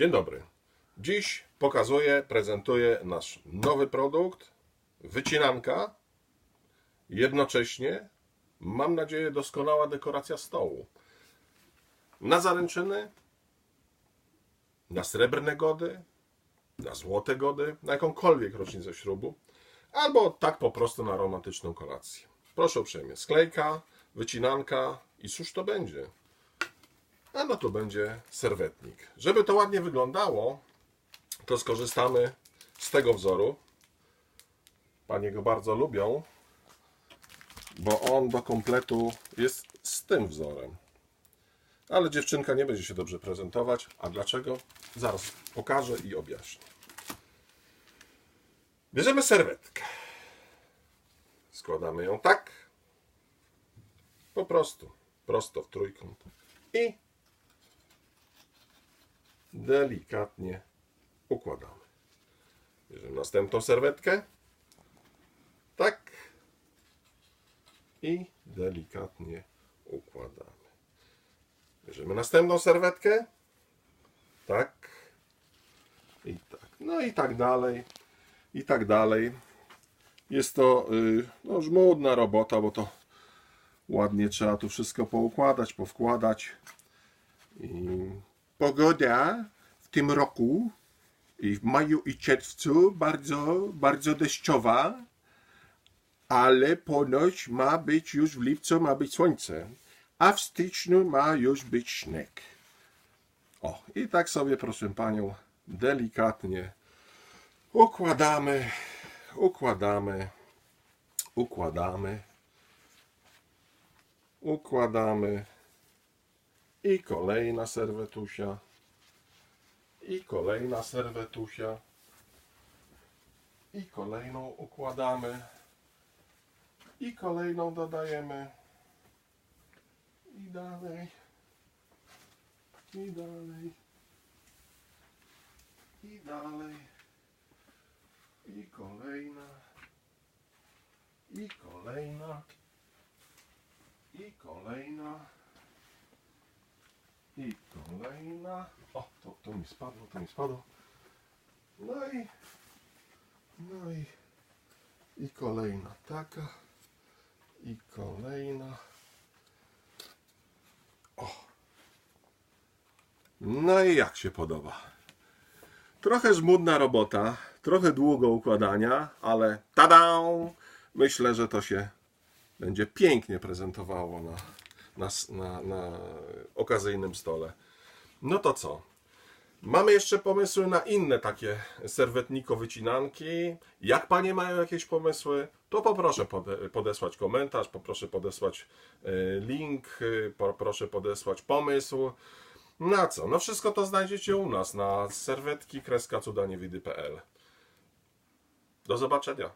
Dzień dobry. Dziś pokazuję, prezentuję nasz nowy produkt, wycinanka. Jednocześnie, mam nadzieję, doskonała dekoracja stołu. Na zaręczyny, na srebrne gody, na złote gody, na jakąkolwiek rocznicę ślubu, albo tak po prostu na romantyczną kolację. Proszę uprzejmie, sklejka, wycinanka i cóż to będzie? A no to będzie serwetnik. Żeby to ładnie wyglądało, to skorzystamy z tego wzoru. Panie go bardzo lubią, bo on do kompletu jest z tym wzorem. Ale dziewczynka nie będzie się dobrze prezentować. A dlaczego? Zaraz pokażę i objaśnię. Bierzemy serwetkę. Składamy ją tak. Po prostu. Prosto w trójkąt. I delikatnie układamy. Bierzemy następną serwetkę. Tak. I delikatnie układamy. Bierzemy następną serwetkę. Tak. I tak. No i tak dalej. I tak dalej. Jest to yy, no, żmudna robota, bo to ładnie trzeba tu wszystko poukładać, powkładać. I pogoda w tym roku i w maju i czerwcu bardzo, bardzo deszczowa, ale ponoć ma być już w lipcu ma być słońce, a w styczniu ma już być śnieg. O, i tak sobie, proszę panią, delikatnie układamy, układamy, układamy, układamy. I kolejna serwetusia. I kolejna serwetusia. I kolejną układamy. I kolejną dodajemy. I dalej. I dalej. I dalej. I kolejna. I kolejna. I kolejna. I kolejna. O, to, to mi spadło, to mi spadło. No i. No i. I kolejna taka. I kolejna. O. No i jak się podoba? Trochę żmudna robota, trochę długo układania, ale tada! Myślę, że to się będzie pięknie prezentowało na, na, na, na okazyjnym stole. No to co? Mamy jeszcze pomysły na inne takie serwetniko-wycinanki. Jak panie mają jakieś pomysły, to poproszę pode, podesłać komentarz, poproszę podesłać e, link, e, poproszę podesłać pomysł. Na co? No wszystko to znajdziecie u nas na serwetki kreska cudaniewidy.pl. Do zobaczenia.